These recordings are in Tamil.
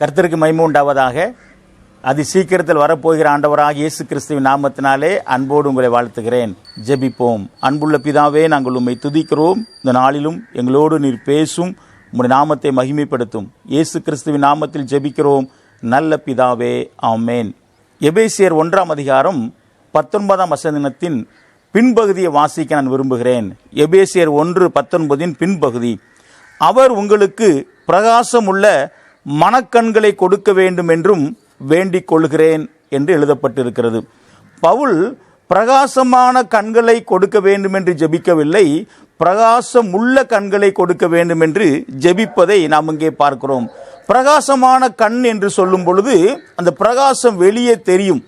கர்த்தருக்கு மகிமை உண்டாவதாக. அதி சீக்கிரத்தில் வரப்போகிற ஆண்டவராக இயேசு கிறிஸ்துவின் நாமத்தினாலே அன்போடு உங்களை வாழ்த்துகிறேன். ஜெபிப்போம். அன்புள்ள பிதாவே நாங்கள் உம்மை துதிக்கிறோம். இந்த நாளிலும் எங்களோடு நீர் பேசும். உங்களுடைய நாமத்தை மகிமைப்படுத்தும். இயேசு கிறிஸ்துவின் நாமத்தில் ஜெபிக்கிறோம். நல்ல பிதாவே ஆமேன். எபேசியர் ஒன்றாம் அதிகாரம் பத்தொன்பதாம் வசதினத்தின் பின்பகுதியை வாசிக்க நான் விரும்புகிறேன். எபேசியர் ஒன்று பத்தொன்பதின் பின்பகுதி. அவர் உங்களுக்கு பிரகாசமுள்ள மனக்கண்களை கொடுக்க வேண்டும் என்றும் வேண்டிக் கொள்கிறேன் என்று எழுதப்பட்டிருக்கிறது. பவுல் பிரகாசமான கண்களை கொடுக்க வேண்டும் என்று ஜெபிக்கவில்லை பிரகாசமுள்ள கண்களை கொடுக்க வேண்டும் என்று ஜெபிப்பதை நாம் இங்கே பார்க்கிறோம். பிரகாசமான கண் என்று சொல்லும் பொழுது அந்த பிரகாசம் வெளியே தெரியும்.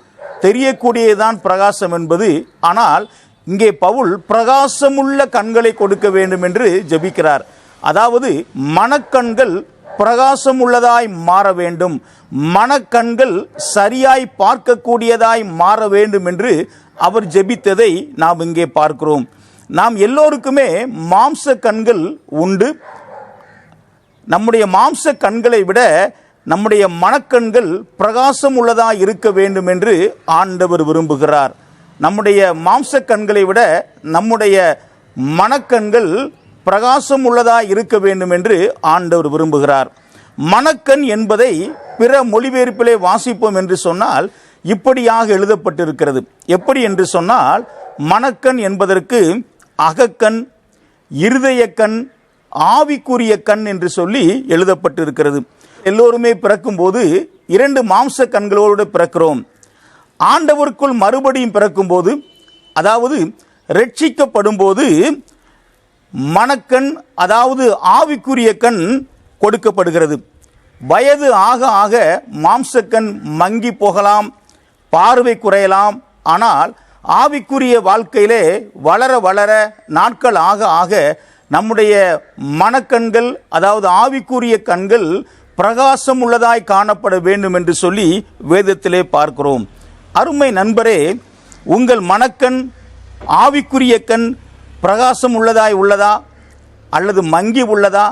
தெரியக்கூடியதான் பிரகாசம் என்பது. ஆனால் இங்கே பவுல் பிரகாசமுள்ள கண்களை கொடுக்க வேண்டும் என்று ஜெபிக்கிறார். அதாவது மனக்கண்கள் பிரகாசம் உள்ளதாய் மாற வேண்டும். மனக்கண்கள் சரியாய் பார்க்கக்கூடியதாய் மாற வேண்டும் என்று அவர் ஜெபித்ததை நாம் இங்கே பார்க்கிறோம். நாம் எல்லோருக்குமே மாம்ச கண்கள் உண்டு. நம்முடைய மாம்ச கண்களை விட நம்முடைய மனக்கண்கள் பிரகாசம் உள்ளதாக இருக்க வேண்டும் என்று ஆண்டவர் விரும்புகிறார். நம்முடைய மாம்ச கண்களை விட நம்முடைய மனக்கண்கள் பிரகாசம் உள்ளதாக இருக்க வேண்டும் என்று ஆண்டவர் விரும்புகிறார். மணக்கண் என்பதை பிற மொழிபெயர்ப்பிலே வாசிப்போம் என்று சொன்னால் இப்படியாக எழுதப்பட்டிருக்கிறது. எப்படி என்று சொன்னால் மணக்கண் என்பதற்கு அகக்கண் இருதயக்கண் ஆவிக்குரிய கண் என்று சொல்லி எழுதப்பட்டிருக்கிறது. எல்லோருமே பிறக்கும்போது இரண்டு மாம்ச கண்களோடு பிறக்கிறோம். ஆண்டவருக்குள் மறுபடியும் பிறக்கும்போது அதாவது ரட்சிக்கப்படும் போது மனக்கண் அதாவது ஆவிக்குரிய கண் கொடுக்கப்படுகிறது. வயது ஆக ஆக மாம்சக்கண் மங்கி போகலாம் பார்வை குறையலாம். ஆனால் ஆவிக்குரிய வாழ்க்கையிலே வளர வளர நாட்கள் ஆக ஆக நம்முடைய மனக்கண்கள் அதாவது ஆவிக்குரிய கண்கள் பிரகாசம் உள்ளதாய் காணப்பட வேண்டும் என்று சொல்லி வேதத்திலே பார்க்கிறோம். அருமை நண்பரே உங்கள் மனக்கண் ஆவிக்குரிய கண் பிரகாசம் உள்ளதாய் உள்ளதா? அல்லது மங்கி உள்ளதா?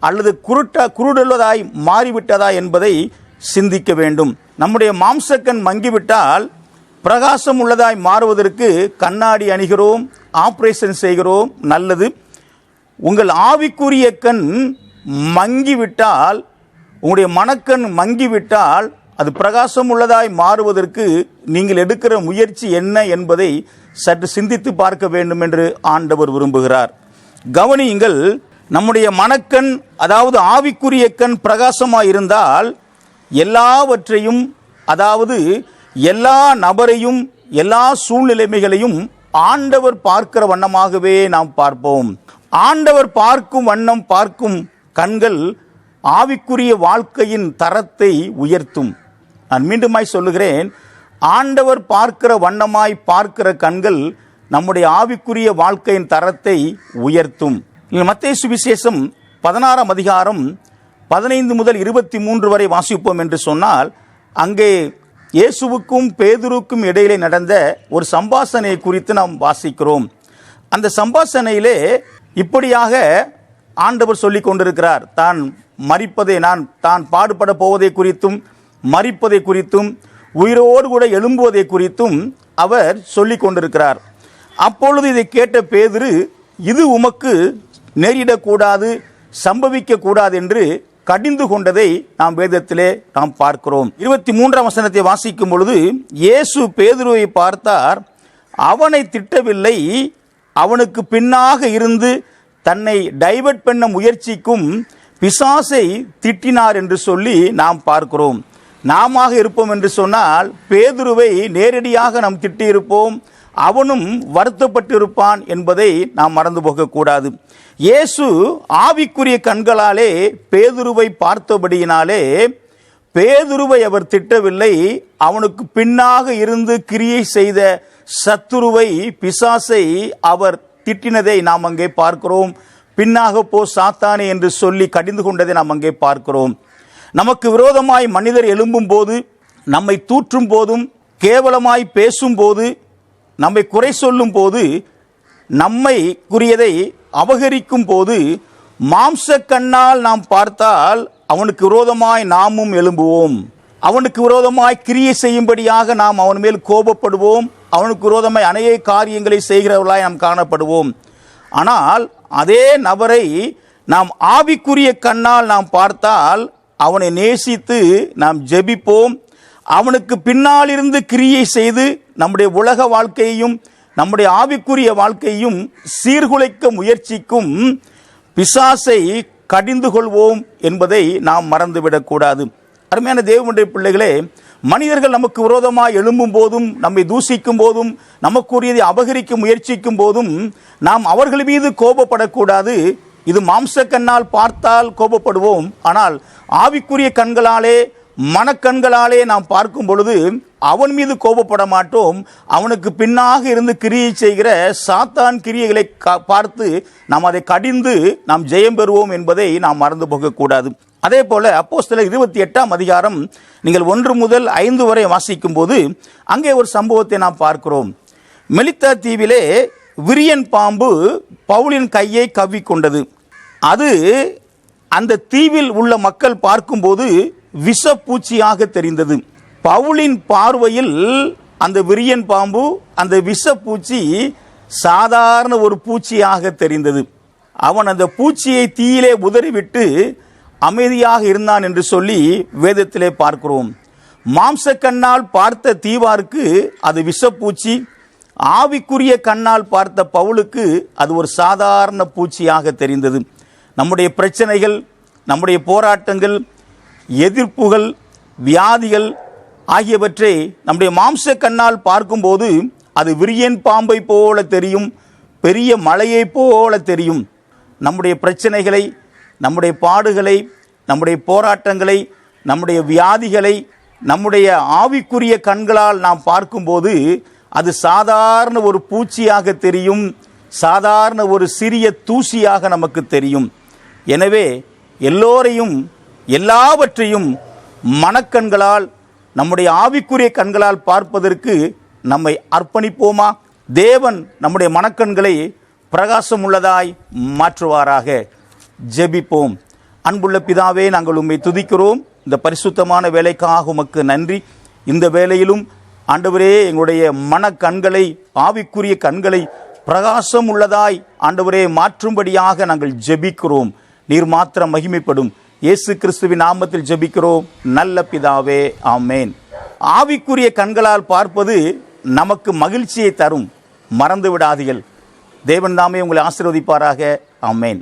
அல்லது குருட்ட குருடுள்ளதாய் மாறிவிட்டதா என்பதை சிந்திக்க வேண்டும். நம்முடைய மாம்சக்கண் மங்கிவிட்டால் பிரகாசம் உள்ளதாய் மாறுவதற்கு கண்ணாடி அணிகிறோம் ஆப்ரேஷன் செய்கிறோம் நல்லது. உங்கள் ஆவிக்குரிய கண் மங்கிவிட்டால் உங்களுடைய மனக்கண் மங்கிவிட்டால் அது பிரகாசம் உள்ளதாய் மாறுவதற்கு நீங்கள் எடுக்கிற முயற்சி என்ன என்பதை சற்று சிந்தித்து பார்க்க வேண்டும் என்று ஆண்டவர் விரும்புகிறார். கவனியுங்கள் நம்முடைய மனக்கண் அதாவது ஆவிக்குரிய கண் பிரகாசமாக இருந்தால் எல்லாவற்றையும் அதாவது எல்லா நபரையும் எல்லா சூழ்நிலைமைகளையும் ஆண்டவர் பார்க்கிற வண்ணமாகவே நாம் பார்ப்போம். ஆண்டவர் பார்க்கும் வண்ணம் பார்க்கும் கண்கள் ஆவிக்குரிய வாழ்க்கையின் தரத்தை உயர்த்தும். நான் மீண்டுமாய் சொல்லுகிறேன் ஆண்டவர் பார்க்கிற வண்ணமாய் பார்க்கிற கண்கள் நம்முடைய ஆவிக்குரிய வாழ்க்கையின் தரத்தை உயர்த்தும். மத்திய சுவிசேஷம் பதினாறாம் அதிகாரம் பதினைந்து முதல் இருபத்தி மூன்று வரை வாசிப்போம் என்று சொன்னால் அங்கே இயேசுவுக்கும் பேதுருக்கும் இடையிலே நடந்த ஒரு சம்பாசனையை குறித்து நாம் வாசிக்கிறோம். அந்த சம்பாசனையிலே இப்படியாக ஆண்டவர் சொல்லி கொண்டிருக்கிறார். தான் மறிப்பதை நான் தான் பாடுபட போவதை குறித்தும் மறிப்பதை குறித்தும் உயிரோடு கூட எழும்புவதை குறித்தும் அவர் சொல்லி கொண்டிருக்கிறார். அப்பொழுது இதை கேட்ட பேதுரு இது உமக்கு நேரிடக்கூடாது சம்பவிக்க கூடாது என்று கடிந்து கொண்டதை நாம் வேதத்திலே நாம் பார்க்கிறோம். இருபத்தி மூன்றாம் வசனத்தை வாசிக்கும் பொழுது இயேசு பேதுருவை பார்த்தார். அவனை திட்டவில்லை அவனுக்கு பின்னாக இருந்து தன்னை டைவர்ட் பண்ண முயற்சிக்கும் பிசாசை திட்டினார் என்று சொல்லி நாம் பார்க்கிறோம். நாம இருப்போம் என்று சொன்னால் பேதுருவை நேரடியாக நாம் திட்டியிருப்போம் அவனும் வருத்தப்பட்டிருப்பான் என்பதை நாம் மறந்து போகக்கூடாது. இயேசு ஆவிக்குரிய கண்களாலே பேதுருவை பார்த்தபடியினாலே பேதுருவை அவர் திட்டவில்லை அவனுக்கு பின்னாக இருந்து கிரியை செய்த சத்துருவை பிசாசை அவர் திட்டினதை நாம் அங்கே பார்க்கிறோம். பின்னாக போ சாத்தானே என்று சொல்லி கடிந்து கொண்டதை நாம் அங்கே பார்க்கிறோம். நமக்கு விரோதமாய் மனிதர் எழும்பும் போது நம்மை தூற்றும் போதும் கேவலமாய் பேசும் போது நம்மை குறை சொல்லும் போது நம்மை குறியதை அபகரிக்கும் போது மாம்ச கண்ணால் நாம் பார்த்தால் அவனுக்கு விரோதமாய் நாமும் எழும்புவோம். அவனுக்கு விரோதமாய் கிரியை செய்யும்படியாக நாம் அவன் மேல் கோபப்படுவோம். அவனுக்கு விரோதமாய் அநேக காரியங்களை செய்கிறவர்களாய் நாம் காணப்படுவோம். ஆனால் அதே நபரை நாம் ஆவிக்குரிய கண்ணால் நாம் பார்த்தால் அவனை நேசித்து நாம் ஜெபிப்போம். அவனுக்கு பின்னால் இருந்து கிரியை செய்து நம்முடைய உலக வாழ்க்கையையும் நம்முடைய ஆவிக்குரிய வாழ்க்கையும் சீர்குலைக்க முயற்சிக்கும் பிசாசை கடிந்து கொள்வோம் என்பதை நாம் மறந்துவிடக்கூடாது அருமையான தேவனுடைய பிள்ளைகளே மனிதர்கள் நமக்கு விரோதமாக எழும்பும் போதும் நம்மை தூசிக்கும் போதும் நமக்குரியதை அபகரிக்க முயற்சிக்கும் போதும் நாம் அவர்கள் மீது கோபப்படக்கூடாது. இது மாம்ச கண்ணால் பார்த்தால் கோபப்படுவோம். ஆனால் ஆவிக்குரிய கண்களாலே மனக்கண்களாலே நாம் பார்க்கும் பொழுது அவன் மீது கோபப்பட மாட்டோம். அவனுக்கு பின்னாக இருந்து கிரியை செய்கிற சாத்தான் கிரியைகளை கா- பார்த்து நாம் அதை கடிந்து நாம் ஜெயம் பெறுவோம் என்பதை நாம் மறந்து போகக்கூடாது. அதே போல அப்போஸ்தலர் இருபத்தி எட்டாம் அதிகாரம் நீங்கள் ஒன்று முதல் ஐந்து வரை வாசிக்கும் போது அங்கே ஒரு சம்பவத்தை நாம் பார்க்கிறோம். மெலித்தா தீவிலே விரியன் பாம்பு பவுலின் கையை கவ்விக்கொண்டது. அது அந்த தீவில் உள்ள மக்கள் பார்க்கும்போது விஷப்பூச்சியாக தெரிந்தது. பவுலின் பார்வையில் அந்த விரியன் பாம்பு அந்த விஷப்பூச்சி சாதாரண ஒரு பூச்சியாக தெரிந்தது. அவன் அந்த பூச்சியை தீயிலே உதறிவிட்டு அமைதியாக இருந்தான் என்று சொல்லி வேதத்திலே பார்க்கிறோம். மாம்ச கண்ணால் பார்த்த தீவாருக்கு அது விஷப்பூச்சி ஆவிக்குரிய கண்ணால் பார்த்த பவுலுக்கு அது ஒரு சாதாரண பூச்சியாக தெரிந்தது. நம்முடைய பிரச்சனைகள் நம்முடைய போராட்டங்கள் எதிர்ப்புகள் வியாதிகள் ஆகியவற்றை நம்முடைய மாம்ச கண்ணால் பார்க்கும்போது அது விரியன் பாம்பை போல தெரியும் பெரிய மலையைப் போல தெரியும். நம்முடைய பிரச்சனைகளை நம்முடைய பாடுகளை நம்முடைய போராட்டங்களை நம்முடைய வியாதிகளை நம்முடைய ஆவிக்குரிய கண்களால் நாம் பார்க்கும்போது அது சாதாரண ஒரு பூச்சியாக தெரியும் சாதாரண ஒரு சிறிய தூசியாக நமக்கு தெரியும். எனவே எல்லோரையும் எல்லாவற்றையும் மனக்கண்களால் நம்முடைய ஆவிக்குரிய கண்களால் பார்ப்பதற்கு நம்மை அர்ப்பணிப்போமா? தேவன் நம்முடைய மனக்கண்களை பிரகாசம் உள்ளதாய் மாற்றுவாராக. ஜெபிப்போம். அன்புள்ள பிதாவே நாங்கள் உம்மை துதிக்கிறோம். இந்த பரிசுத்தமான வேலைக்காக உமக்கு நன்றி. இந்த வேலையிலும் ஆண்டவரே எங்களுடைய மனக்கண்களை ஆவிக்குரிய கண்களை பிரகாசம் உள்ளதாய் ஆண்டவரே மாற்றும்படியாக நாங்கள் ஜெபிக்கிறோம். நீர் மாத்திரம் மகிமைப்படும். இயேசு கிறிஸ்துவின் நாமத்தில் ஜபிக்கிறோம். நல்ல பிதாவே ஆமேன். ஆவிக்குரிய கண்களால் பார்ப்பது நமக்கு மகிழ்ச்சியை தரும். மறந்து விடாதீர்கள் தேவன் தாமே உங்களை ஆசீர்வதிப்பாராக. ஆமேன்.